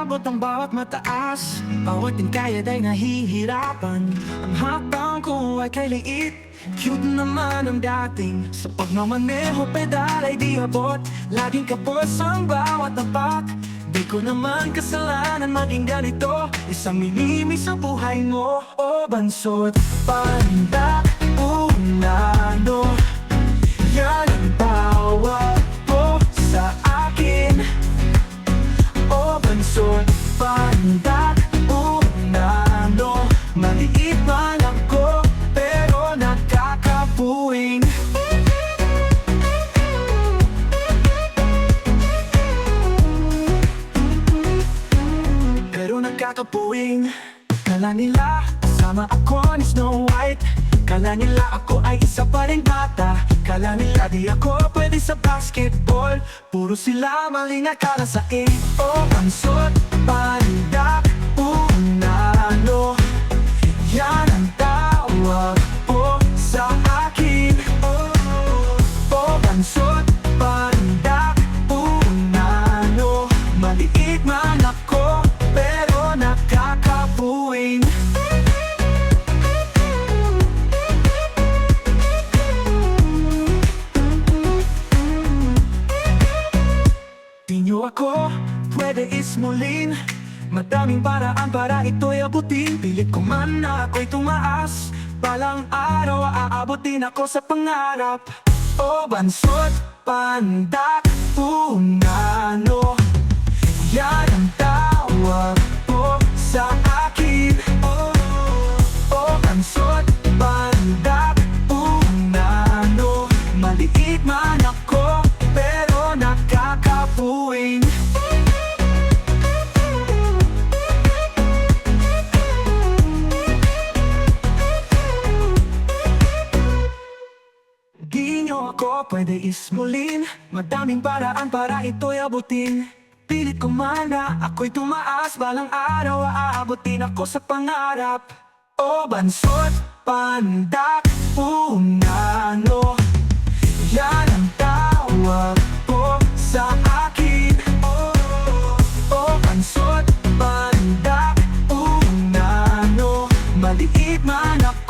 Aabot ang bawat mataas. Bawat tingkayad ay nahihirapan. Ang hakbang ko ay kay liit. Cute naman ang dating. Sa pagmamaneho pedal ay di abot. Laging kapos ang bawat tapak. Di ko naman kasalanan maging ganito. Isang minimi sa buhay mo O bansot, pandak, unano Pero nagkakapuwing Kala nila Kasama ako ni Snow White. Kala nila ako ay isa pa rin bata. Kala nila di ako pwede sa basketball. Puro sila maling akala sa O pansot, pandak, unano ako pwede ismulin. Madaming paraan para ito'y abutin. Pilit ko man na ako'y tumaas. Balang araw aabutin ako sa pangarap. O bansot, pandak, unano di nyo ako pwede ismulin. Madaming paraan para ito'y abutin. Pilit ko mana, ako'y tumaas. Balang araw, aabutin ako sa pangarap. O bansot, pandak, punano. Yan ang tawag ko sa akin. O, o bansot, pandak, punano. Maliit man ako.